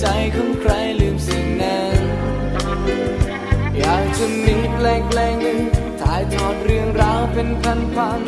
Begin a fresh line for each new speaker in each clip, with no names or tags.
ใจของใครลืมสิ่งนั้น อยากจะมีแปลงแปลงหนึ่งถ่ายทอดเรื่องราวเป็นพันพัน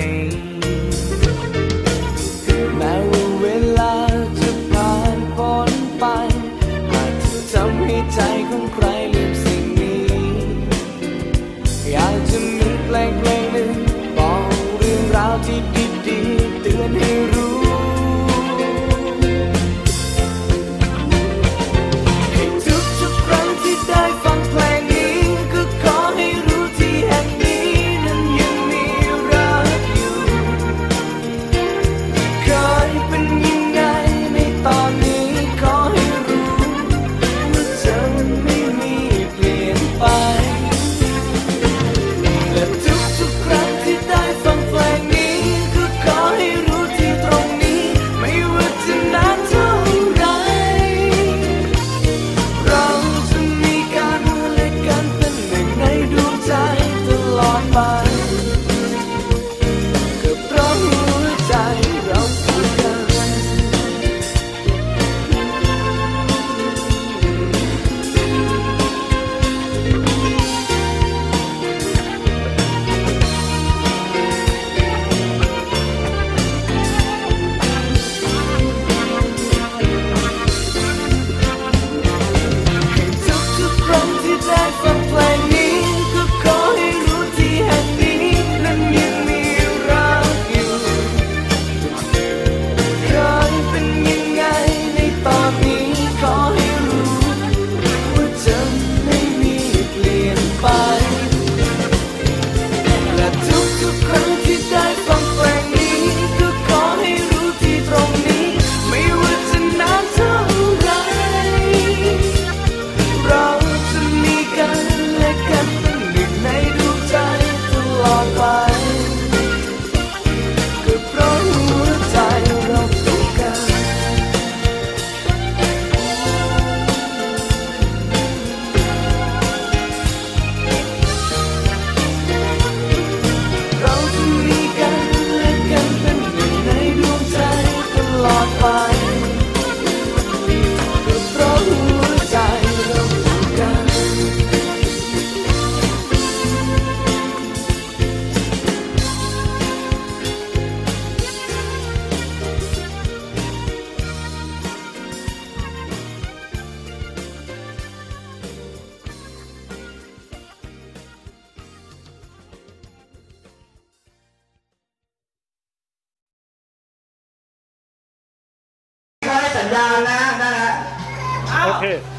ที่ดีๆเตือนให้
OK。